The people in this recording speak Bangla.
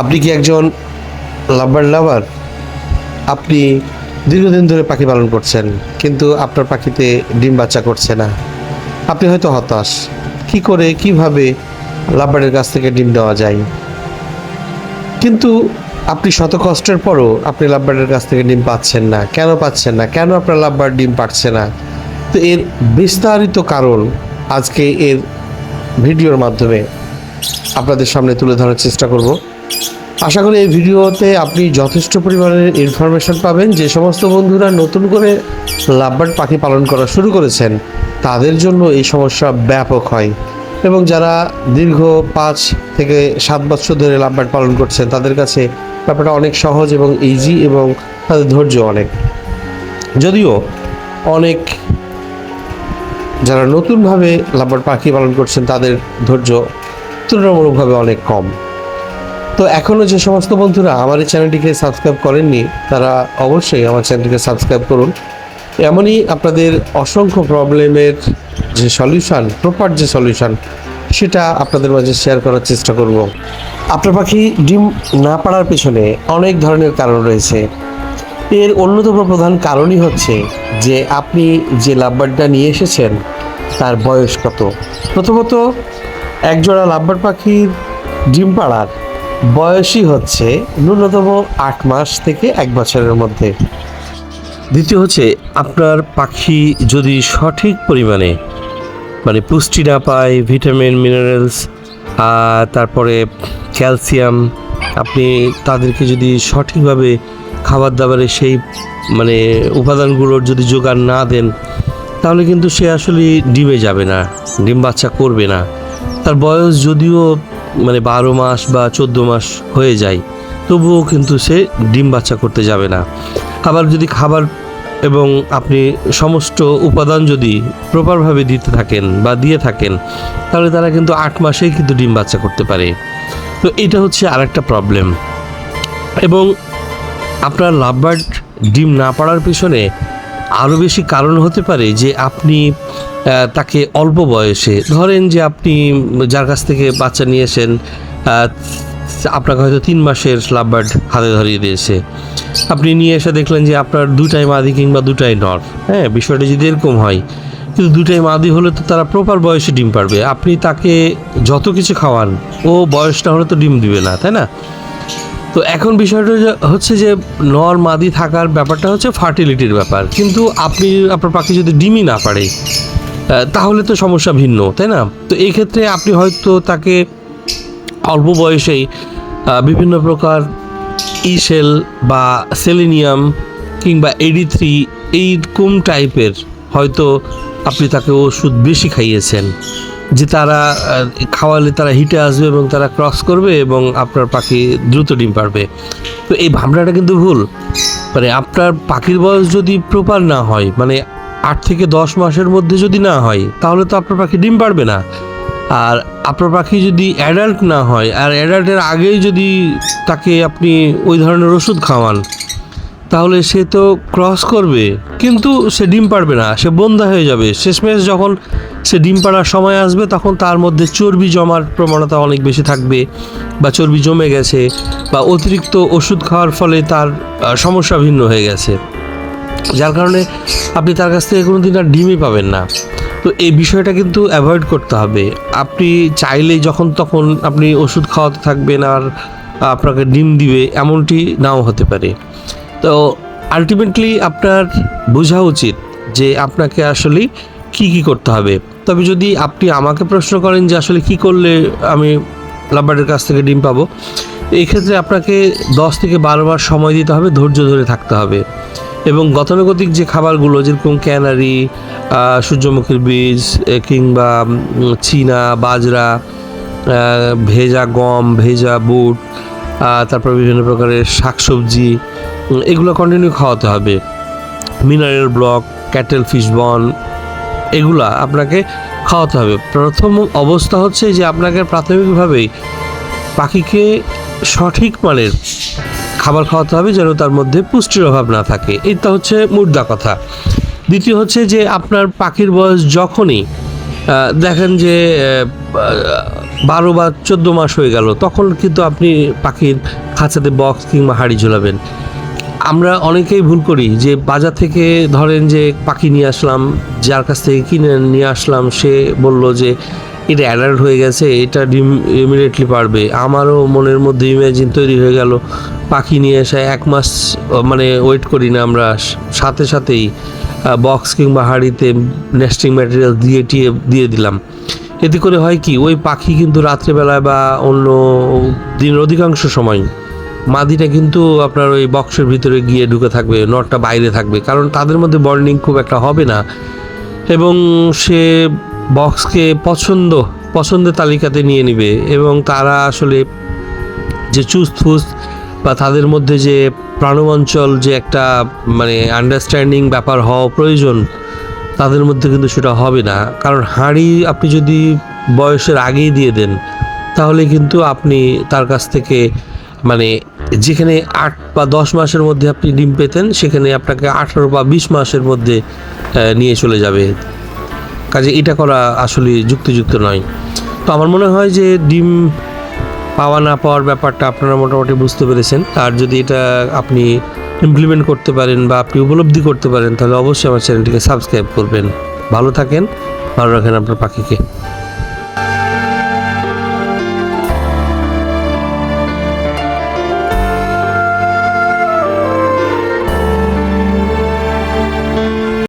আপনি কি একজন লাভার লাভার? আপনি দীর্ঘদিন ধরে পাখি পালন করছেন, কিন্তু আপনার পাখিতে ডিম বাচ্চা করছে না। আপনি হয়তো হতাশ। কি করে, কীভাবে লাভবার্ডের কাছ থেকে ডিম দেওয়া যায়? কিন্তু আপনি শত কষ্টের পরও আপনি লাভবার্ডের কাছ থেকে ডিম পাচ্ছেন না। কেন পাচ্ছেন না? কেন আপনার লাভবার্ড ডিম পাচ্ছে না? তো এর বিস্তারিত কারণ আজকে এর ভিডিওর মাধ্যমে আপনাদের সামনে তুলে ধরার চেষ্টা করব। আশা করি এই ভিডিওতে আপনি যথেষ্ট পরিমাণের ইনফরমেশন পাবেন। যে সমস্ত বন্ধুরা নতুন করে লাভবার্ড পাখি পালন করা শুরু করেছেন, তাদের জন্য এই সমস্যা ব্যাপক হয়। এবং যারা দীর্ঘ পাঁচ থেকে সাত বছর ধরে লাভবার্ড পালন করছেন, তাদের কাছে ব্যাপারটা অনেক সহজ এবং ইজি এবং তাদের ধৈর্য অনেক। যদিও অনেক যারা নতুনভাবে লাভবার্ড পাখি পালন করছেন, তাদের ধৈর্য তুলনামূলকভাবে অনেক কম। তো এখনও যে সমস্ত বন্ধুরা আমার এই চ্যানেলটিকে সাবস্ক্রাইব করেননি, তারা অবশ্যই আমার চ্যানেলটিকে সাবস্ক্রাইব করুন। এমনই আপনাদের অসংখ্য প্রবলেমের যে সলিউশন, প্রপার যে সলিউশন, সেটা আপনাদের মাঝে শেয়ার করার চেষ্টা করব। আপনার পাখি ডিম না পাড়ার পেছনে অনেক ধরনের কারণ রয়েছে। এর অন্যতম প্রধান কারণই হচ্ছে যে আপনি যে লাভবার্ডটা নিয়ে এসেছেন, তার বয়স কত? প্রথমত, একজোড়া লাভবার পাখির ডিম পাড়ার বয়সই হচ্ছে ন্যূনতম আট মাস থেকে এক বছরের মধ্যে। দ্বিতীয় হচ্ছে, আপনার পাখি যদি সঠিক পরিমাণে মানে পুষ্টি না পায়, ভিটামিন, মিনারেলস তারপরে ক্যালসিয়াম, আপনি তাদেরকে যদি সঠিকভাবে খাবার দাবারে সেই মানে উপাদানগুলোর যদি যোগান না দেন, তাহলে কিন্তু সে আসলে ডিমে যাবে না, ডিম বাচ্চা করবে না। তার বয়স যদিও মানে বারো মাস বা চোদ্দ মাস হয়ে যায়, তবুও কিন্তু সে ডিম বাচ্চা করতে যাবে না। আবার যদি খাবার এবং আপনি সমস্ত উপাদান যদি প্রপারভাবে দিতে থাকেন বা দিয়ে থাকেন, তাহলে তারা কিন্তু আট মাসেই কিন্তু ডিম বাচ্চা করতে পারে। তো এটা হচ্ছে আরেকটা প্রবলেম এবং আপনার লাভবার্ড ডিম না পাড়ার পিছনে আরও বেশি কারণ হতে পারে যে আপনি তাকে অল্প বয়সে। ধরেন যে আপনি যার কাছ থেকে বাচ্চা নিয়েছেন আপনাকে হয়তো তিন মাসের লাভবার্ড হাতে ধরিয়ে দিয়েছে। আপনি নিয়ে এসে দেখলেন যে আপনার দুটাই মাদি কিংবা দুটাই নর। হ্যাঁ বিষয়টা যদি এরকম হয়, কিন্তু দুটাই মাদি হলে তো তারা প্রপার বয়সে ডিম পারবে। আপনি তাকে যত কিছু খাওয়ান, ও বয়সটা হলে তো ডিম দিবে না, তাই না? তো এখন বিষয়টা হচ্ছে যে নর মাদি থাকার ব্যাপারটা হচ্ছে ফার্টিলিটির ব্যাপার। কিন্তু আপনি, আপনার পাখি যদি ডিমই না পারে তাহলে তো সমস্যা ভিন্ন, তাই না? তো এই ক্ষেত্রে আপনি হয়তো তাকে অল্প বয়সেই বিভিন্ন প্রকার ইসেল বা সেলেনিয়াম কিংবা এডি থ্রি এইরকম টাইপের হয়তো আপনি তাকে ওষুধ বেশি খাইয়েছেন, যে তারা খাওয়ালে তারা হিটে আসবে এবং তারা ক্রস করবে এবং আপনার পাখি দ্রুত ডিম পারবে। তো এই ভাবনাটা কিন্তু ভুল। মানে আপনার পাখির বয়স যদি প্রপার না হয় মানে আট থেকে দশ মাসের মধ্যে যদি না হয়, তাহলে তো আপনার পাখি ডিম পারবে না। আর আপনার পাখি যদি অ্যাডাল্ট না হয়, আর অ্যাডাল্টের আগেই যদি তাকে আপনি ওই ধরনের ওষুধ খাওয়ান, তাহলে সে তো ক্রস করবে, কিন্তু সে ডিম পারবে না, সে বন্ধা হয়ে যাবে। শেষমেশ যখন সে ডিম পাড়ার সময় আসবে, তখন তার মধ্যে চর্বি জমার প্রবণতা অনেক বেশি থাকবে, বা চর্বি জমে গেছে, বা অতিরিক্ত ওষুধ খাওয়ার ফলে তার সমস্যা ভিন্ন হয়ে গেছে। যার কারণে আপনি তার কাছ থেকে কোনোদিন আর ডিমই পাবেন না। তো এই বিষয়টা কিন্তু অ্যাভয়েড করতে হবে। আপনি চাইলেই যখন তখন আপনি ওষুধ খাওয়াতে থাকবেন আর আপনাকে ডিম দিবে, এমনটি নাও হতে পারে। তো আলটিমেটলি আপনার বোঝা উচিত যে আপনাকে আসলে কি কি করতে হবে। তবে যদি আপনি আমাকে প্রশ্ন করেন যে আসলে কি করলে আমি লাভবার্ডের কাছ থেকে ডিম পাবো এই ক্ষেত্রে আপনাকে দশ থেকে বারো মাস সময় দিতে হবে, ধৈর্য ধরে থাকতে হবে। এবং গতানুগতিক যে খাবারগুলো, যেরকম ক্যানারি সূর্যমুখীর বীজ কিংবা চীনা, বাজরা ভেজা গম, ভেজা বুট তারপর বিভিন্ন প্রকারের শাকসবজি এগুলো কন্টিনিউ খাওয়াতে হবে। মিনারেল ব্লক, ক্যাটেল, ফিশ বন, এগুলা আপনাকে খাওয়াতে হবে। প্রথম অবস্থা হচ্ছে যে আপনাকে প্রাথমিকভাবেই পাখিকে সঠিক মানের খাবার খাওয়াতে হবে যেন তার মধ্যে পুষ্টির অভাব না থাকে। এটা হচ্ছে মুদ্রা কথা। দ্বিতীয় হচ্ছে যে, আপনার পাখির বয়স যখনই দেখেন যে বারো বা চোদ্দ মাস হয়ে গেল, তখন কিন্তু আপনি পাখির খাঁচাতে বক্স কিংবা হাড়ি ঝোলাবেন। আমরা অনেকেই ভুল করি যে, বাজার থেকে ধরেন যে, পাখি নিয়ে আসলাম, যার কাছ থেকে কিনে নিয়ে আসলাম, সে বলল যে এটা অ্যাডাল্ট হয়ে গেছে, এটা ইমিডিয়েটলি পারবে। আমারও মনের মধ্যে ইমাজিন তৈরি হয়ে গেল, পাখি নিয়ে এসে এক মাস মানে ওয়েট করি না আমরা, সাথে সাথেই বক্স কিংবা হাঁড়িতে নেস্টিং ম্যাটেরিয়াল দিয়ে টিয়ে, দিয়ে দিলাম। এতে করে হয় কি, ওই পাখি কিন্তু রাত্রেবেলায় বা অন্য দিনের অধিকাংশ সময়, মাদিটা কিন্তু আপনার ওই বক্সের ভিতরে গিয়ে ঢুকে থাকবে, নটটা বাইরে থাকবে, কারণ তাদের মধ্যে বন্ডিং খুব একটা হবে না। এবং সে বক্সকে পছন্দ, পছন্দের তালিকাতে নিয়ে নেবে এবং তারা আসলে যে চুস ফুস বা তাদের মধ্যে যে প্রাণবঞ্চল যে একটা মানে আন্ডারস্ট্যান্ডিং ব্যাপার হওয়া প্রয়োজন, তাদের মধ্যে কিন্তু সেটা হবে না। কারণ হাঁড়ি আপনি যদি বয়সের আগেই দিয়ে দেন, তাহলে কিন্তু আপনি তার কাছ থেকে মানে যেখানে আট বা দশ মাসের মধ্যে আপনি ডিম পেতেন, সেখানে আপনাকে আঠারো বা বিশ মাসের মধ্যে নিয়ে চলে যাবে। কাজে এটা করা আসলে যুক্তিযুক্ত নয়। তো আমার মনে হয় যে ডিম পাওয়া না পাওয়ার ব্যাপারটা আপনারা মোটামুটি বুঝতে পেরেছেন। আর যদি এটা আপনি ইমপ্লিমেন্ট করতে পারেন বা আপনি উপলব্ধি করতে পারেন, তাহলে অবশ্যই আমার চ্যানেলটিকে সাবস্ক্রাইব করবেন। ভালো থাকেন, ভালো রাখেন আপনার পাখিকে।